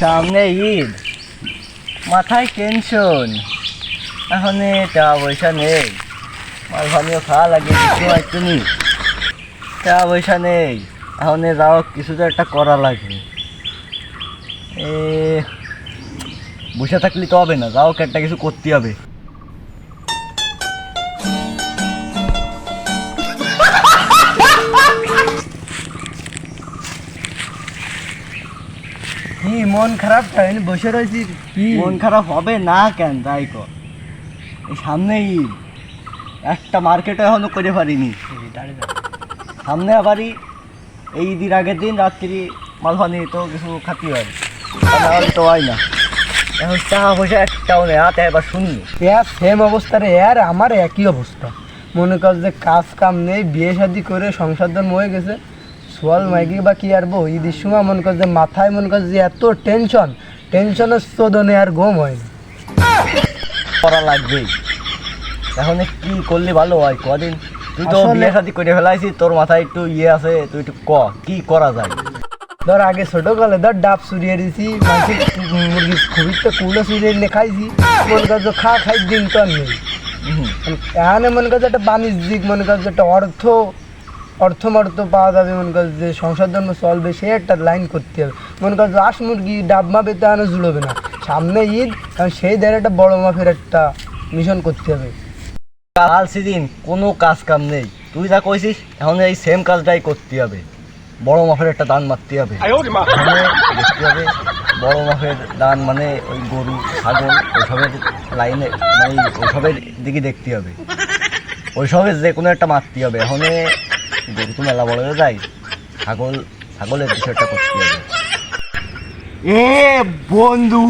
সামনে ঈদ। মাথায় টেনশন এখন টাকা পয়সা নেই। মাল ভানিও খাওয়া লাগে নি? টাকা পয়সা নেই। এখন যাও কিছু তো একটা করা লাগবে। এ, বসে থাকলে তো হবে না, যাও একটা কিছু করতে হবে। মন খারাপ টাইম বসে রয়েছি। মন খারাপ হবে না কেন? তাই কর সামনে ঈদ একটা মার্কেটও এখনও করে পারিনি। সামনে আবারই এই ঈদের আগের দিন রাত্রি মালফানি তো কিছু খাতি হয়। তা হয় না। এখন টাকা পয়সা একটাও নেই হাতে এবার শুনলি ইয়ার সেম অবস্থা রে ইয়ার আমার একই অবস্থা। মনে কর যে কাজ কাম নেই বিয়ে শাদি করে সংসার ধর্ম হয়ে গেছে। সোয়াল মাইকি বা কি আর বউ ঈদের সময় মনে কর যে মাথায় মনে কর যে এত টেনশন টেনশনের শোধনে আর ঘুম হয় না। করা লাগবেই এখন কি করলে ভালো হয় কদিন? তুই তো বিয়ে শাদি করে ফেলাইছিস তোর মাথায় একটু ইয়ে আছে তুই একটু ক কি করা যায়? ধর আগে ছোট কালে ধর ডাব সুরিয়ে দিছি মাঝে মুরগি খুবই তো কুলো সুরিয়ে এনে খাইছি মনে কর যে খা খাই দিন তো আর নেই। এখানে মনে কর যে একটা বাণিজ্যিক মনে কর যে একটা অর্থ অর্থ মর্থ পাওয়া যাবে মনে কর যে সংসার জন্য চলবে সে একটা লাইন করতে হবে। মনে কর যে হাঁস মুরগি ডাব মাপে তো এখানে জুড়বে না। সামনে ঈদ কারণ সেই ধারে একটা বড় মাপের একটা মিশন করতে হবে। কাল সেদিন কোনো কাজ কাম নেই। তুই যা কইছিস এখন এই সেম কাজটাই করতে হবে। বড় মাপের একটা দান মারতে হবে। দেখতে হবে বড় মাপের দান মানে ওই গরু ছাগল ওইসবের লাইনে মানে ওইসবের দিকে দেখতে হবে। ওইসবের যে কোনো একটা মারতে হবে। এখন গরু তো মেলা বড় হয়ে যায় ছাগল ছাগলের বিষয়টা করতে হবে। এ বন্ধু।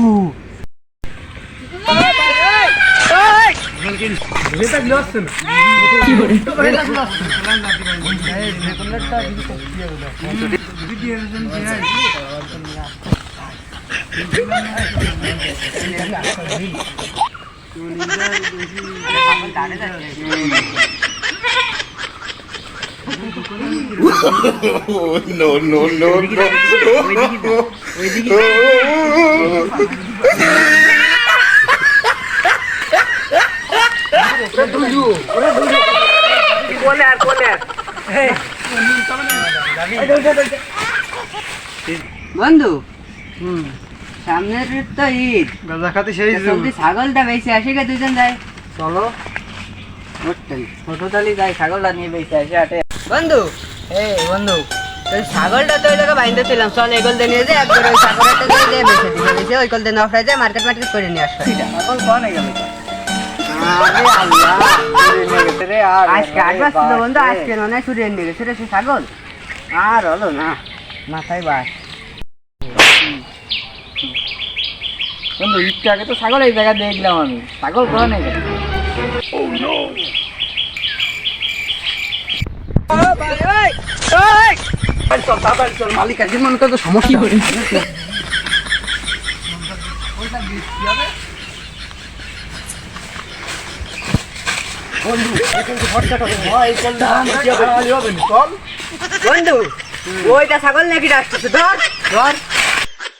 No, no, no, no. বন্ধু সামনের তো ঈদ। গাঁজা খাতে সেই ছাগলটা বেঁচে আসে গে দুজন যায়? চলো। ওটাই ছোটতালি যায় ছাগলটা নিয়ে বেঁচে আসে হাটে বন্ধু এই বন্ধু তোর ছাগলটা তো ওই লোকে বাইন্দে ছিলাম চল এগোল দিয়ে নিয়ে যে একবার ওই ছাগলটা দিয়ে দিয়ে বেঁচে ওই কল দিয়ে নফরাই যায় মার্কেট মার্কেট করে নিয়ে আসো ছাগল কনে গেল আজকে ছিল বন্ধু আজকে মনে হয় গেছে সে ছাগল। আর হলো না। মাথায় বাস। বন্ধু একটু আগে তো ছাগল এই জায়গা দেখলাম আমি। ছাগল কোথা নেই মালিক মনে ওইটা ছাগল নাকি রাখতেছে ধর ধর আমার কাছে কথা শুনো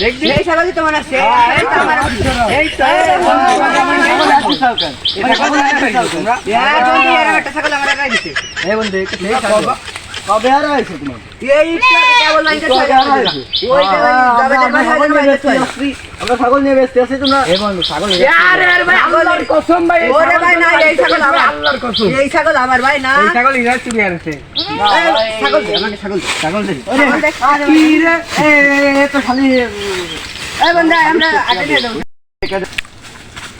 দেখছি সেই ছাগলই তোমার আছে? এই তো। আমার আছে। এই তো এই বন্ধু, আছে আছে। কবে আর হয়েছে তোমার আমরা- ছাগল নিয়ে বেচতে আসছি তোমরা এই বন্ধু ছাগল কসম ভাই এই ওরে ছাগল ভাই না, এই ছাগল আমার। আল্লাহর কসম এই ছাগল আমার ভাই না এই ছাগল ইরাজ চুরি আনছে ছাগল আমাকে ছাগল ছাগল দে ছাগল কি রে এ এ তো খালি এই বন্ধু, আমরা আগে নিয়ে যাব।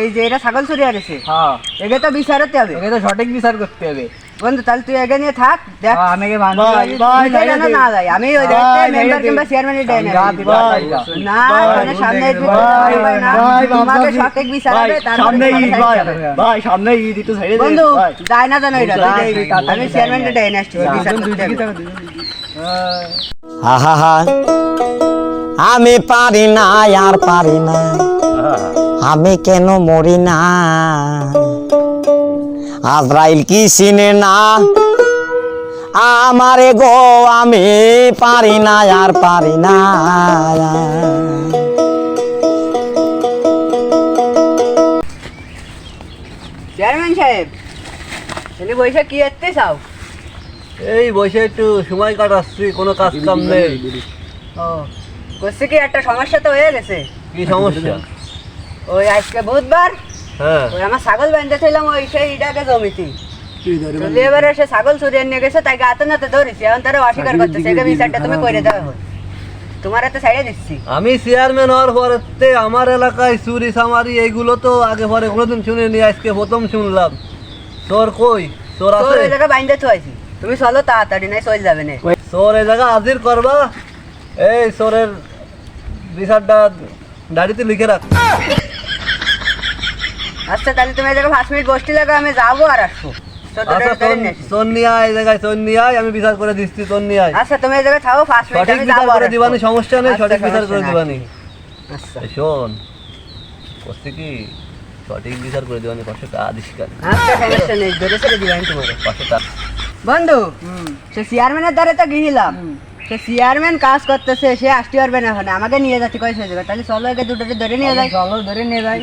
এই যে এটা ছাগল চুরি আরেছে হ্যাঁ। এগে তো বিচারতে হবে। একে তো সঠিক বিচার করতে হবে। বন্ধু তাহলে তুই এগে নিয়ে থাক দেখ। হ্যাঁ, আমি। ভাই, ভাই, ভাই, না, না, যাই। আমি ওই ভাই, মেম্বার কিংবা। ভাই, ভাই, না মানে সামনে ভাই, হবে ভাই, তোমাকে সঠিক বিচার ভাই হবে, তারপরে সামনে ঈদ ভাই ভাই সামনে ঈদ একটু ছেড়ে দে বন্ধু ভাই। যায় না জানো এটা। যাই, যাই, আমি যাই, যাই, ডেকে নিয়ে আসছি বিচার করতে হবে। আহা আমি পারি না আর পারি না। আমি কেন মরি না? আজরাইল কি চিনে না? আমারে গো আমি পারি না আর পারি না। চেয়ারম্যান সাহেব তুমি বৈশাখ কি এতে চাও? এই বসে একটু সময় কাটাচ্ছি কোনো কাজ কাম নেই। ও করছে কি? একটা সমস্যা তো হয়ে গেছে। কি সমস্যা? ওই আজকে বুধবার? হ্যাঁ। ওই আমার ছাগল বাঁধতে ছিলাম ওই সেই ইটাকে জমিতে। এবারে সে ছাগল চুরিয়ে নিয়ে গেছে তাই গাতে নাতে ধরেছি এখন তারা অস্বীকার করতেছে এটা বিচারটা তুমি করে দেওয়া হয় তোমার এত সাইডে দিচ্ছি। আমি চেয়ারম্যান হওয়ার পরে আমার এলাকায় চুরি সামারি এইগুলো তো আগে পরে কোনোদিন শুনিনি আজকে প্রথম শুনলাম। তোর কই? তোর আছে? ওই জায়গায় বাইন্দে থুয়াইছি। তুমি চলো তাড়াতাড়ি নাই চলে যাবে না। চোর এই জায়গা হাজির করবা এই চোরের বিচারটা দাড়িতে লিখে রাখ। আচ্ছা তাহলে তুমি এই জায়গায় পাঁচ মিনিট বসতে লাগো আমি যাব আর আসব। আচ্ছা আমি বিচার করে দিচ্ছি আচ্ছা তুমি এই জায়গায় থাকো পাঁচ মিনিট আমি যাব আর দিবানি সমস্যা নেই আচ্ছা, সঠিক বিচার করে দিবানি। আচ্ছা। শোন করছি কি? সঠিক বিচার করে দিবানি পাঁচশো টাকা দিস আচ্ছা সমস্যা নেই ধরে ছেড়ে দিবা আমি পাঁচশো টাকা বন্ধু সে চেয়ারম্যানের দ্বারে তো গিয়েছিলাম সে চেয়ারম্যান কাজ করতেছে সে আসতে পারবে না ওখানে আমাকে নিয়ে যাচ্ছে কয় সে তাহলে চলো একে ধরে নিয়ে যাই। চলো ধরে নিয়ে যাই।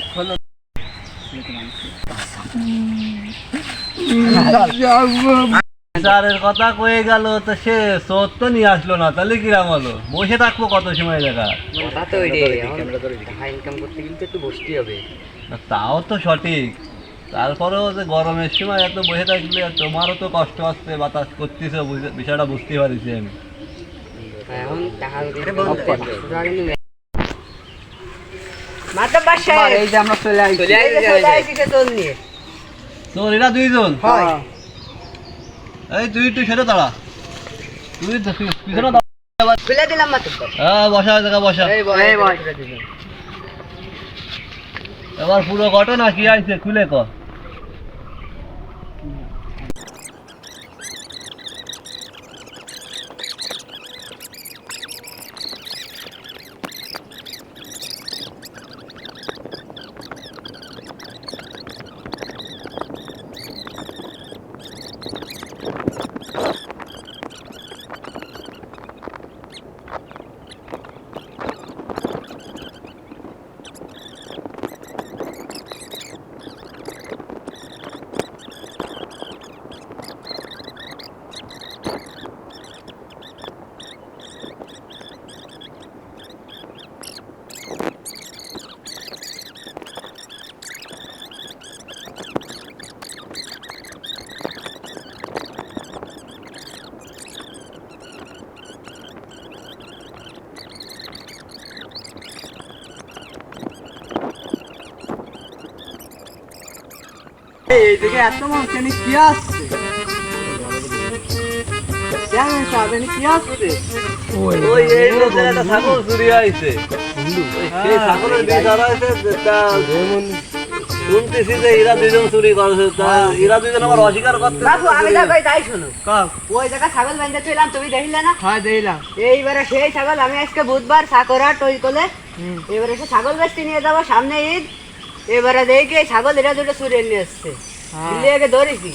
বিচারের কথা কয়ে গেল তো সে চোর তো নিয়ে আসলো না তাহলে কিরাম হলো? বসে থাকব কত সময় দেখা? তাও তো সঠিক। তারপরেও যে গরমের সময় এত বসে থাকলে তোমারও তো কষ্ট হচ্ছে বাতাস করতেছে বিষয়টা বুঝতে পারছি আমি। এখন টাকা মাত্র পাঁচ সাহেব এই যে আমরা চলে আসছি। এই যে চলে আসি তোর নিয়ে তোর এরা দুইজন? এই তুই একটু সেরে দাঁড়া। তুই পিছনে খুলে দিলাম মাত্র হ্যাঁ বসা। দেখা বসা এই এবার পুরো ঘটনা কি আইছে খুলে কর এইদিকে এত মানুষ এনে কি আসছে? কি আসছে? ওই এই লোকের একটা ছাগল চুরি আইছে সেই ছাগলের বিচার আইছে তা শুনতেছি যে এরা দুজন চুরি করেছে এরা দুজন আবার অস্বীকার করতে বাবু আমি যা কই তাই শোনো। ওই জায়গা ছাগল বাঁধতে ছিলাম তুমি দেখিলে না? হ্যাঁ এইবারে সেই ছাগল আমি আজকে বুধবার সাকরা টই কোলে এবারে সে ছাগল বেচতে নিয়ে যাব সামনে ঈদ। এবারে দেখি ছাগল এরা দুটো চুরিয়ে নিয়ে এসছে। দিল্লি আগে ধরেছি।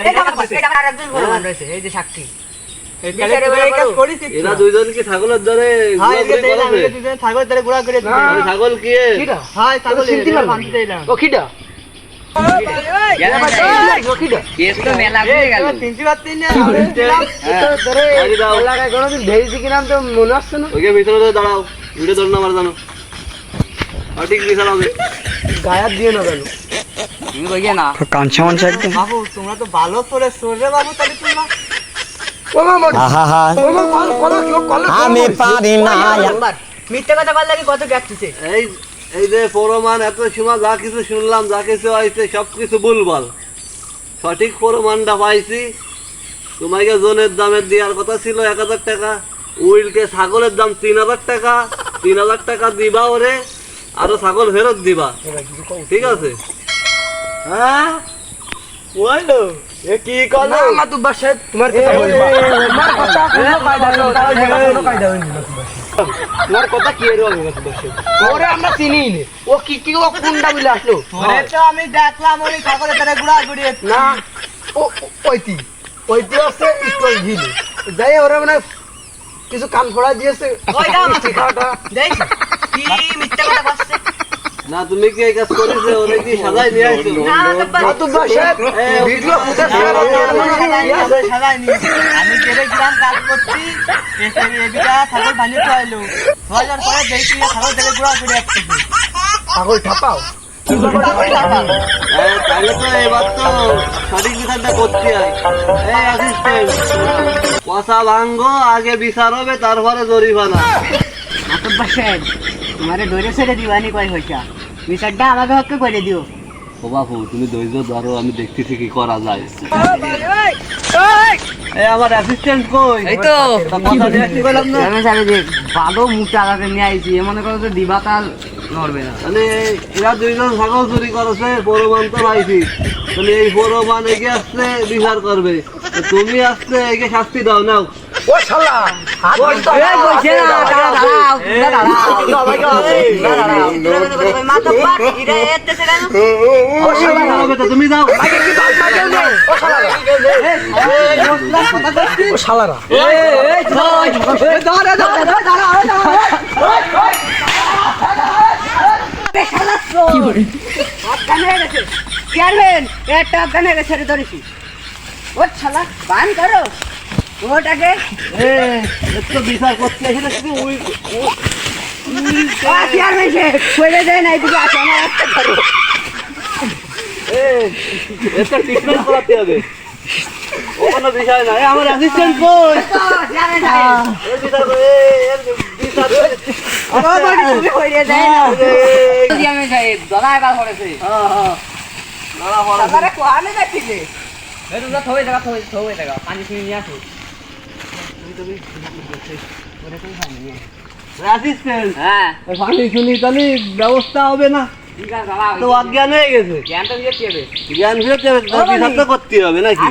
এটা আমার- এটা আমার আরেকজন ভগবান রয়েছে, এই যে সাক্ষী। বিচারে এবারে করো। করিস এরা দুজন কি ছাগলের ধরে করেছে? ছাগল ধরে ঘোরা করে ছাগল কি? হ্যাঁ ছাগল মনে দাঁড়াও। ভিডিও ধরে আমার জানো। সঠিক বিচার হবে। গায়াত দিয়ে না গেল তুমি কইয়ে না। কাঞ্চা মাঞ্চা একদম। বাবু তোমরা তো ভালো করে সরে বাবু তাহলে তোমরা ওমা মর আহা ওমা কল কল কল আমি পারি না। মিথ্যে কথা বললে কি কত ব্যাকতেছে এই এই যে প্রমাণ এত সময় যা কিছু শুনলাম যা কিছু হয়েছে সব কিছু সঠিক প্রমাণটা পাইছি। তোমাকে জনের দামের দেওয়ার কথা ছিল এক হাজার টাকা উইলকে ছাগলের দাম তিন হাজার টাকা তিন হাজার টাকা দিবা ওরে। আরও ছাগল ফেরত দিবা। ঠিক আছে? হ্যাঁ? বলো এ কি না করল মাতুব্বার সাহেব তোমার কথা বলবা। তোমার কথা কোনো কায়দা হইল না তার জায়গা কোনো কায়দা হইল না মাতুব্বার সাহেব। তোমার কথা কি এর হবে মাতুব্বার সাহেব ওরে আমরা চিনি নে। ও কি কি ও কোনটা বলে আসলো? ওরে তো আমি দেখলাম ওই ছাগলের তারা গুড়া গুড়ি না ও ও- ওইটি। ওইটি আছে স্কুল ঝিল যাই ওরা মানে কিছু কান ফোড়া দিয়েছে। ওইটা খাওয়াটা মিথ্যে কথা বলছে না তুমি কি এই কাজ করেছ ওরে কি সাজাই নিয়ে আসছো না সাহেব ভিডিও ফুটেজ আমি গেছিলাম কাজ করছি এসে এদিকে ছাগল তো আইলো ছয়ার পরে দেখি ছাগল থেকে গুড়া গুড়ি আসতেছে পাগল ঠাপাও হ্যাঁ, তাহলে তো এবার তো সঠিক বিচারটা করতে হয় এই অ্যাসিস্ট্যান্ট পয়সা ভাঙ্গো আগে বিচার হবে তারপরে জরিমানা সাহেব তোমারে দৌড়ে ছেড়ে দিবানি কয় হইছা বিচারটা আমাকে হককে করে দিও। ও বাবু তুমি ধৈর্য ধরো আমি দেখতেছি কি করা যায়। এই আমার অ্যাসিস্ট্যান্ট কই? এই তো। কথা দিয়ে আসতে বললাম না? আমি সাথে যে ভালো মুটা আগাতে নিয়ে আইছি এ মনে করো যে দিবা তাল নড়বে না। মানে এরা দুইজন ছাগল চুরি করেছে প্রমাণ তো পাইছি। তাহলে এই প্রমাণ এগিয়ে আসছে বিচার করবে। তুমি আসছে একে শাস্তি দাও নাও। ও শালা তুমি দাও শালারা একটা হয়ে ছেড়ে ধরেছি ও ছালা বান করো ওটাকে একটু বিচার করতে আসলে শুধু ওই চেয়ারম্যান সে কইলে দেয় না এদিকে আসে আমার এ, অ্যাসিস্ট্যান্ট কই বিচার এ, তুমি ধরা পড়েছে ব্যবস্থা হবে না। তো অজ্ঞান হয়ে গেছে। হবে জ্ঞান ফিরতে হবে করতে হবে নাকি?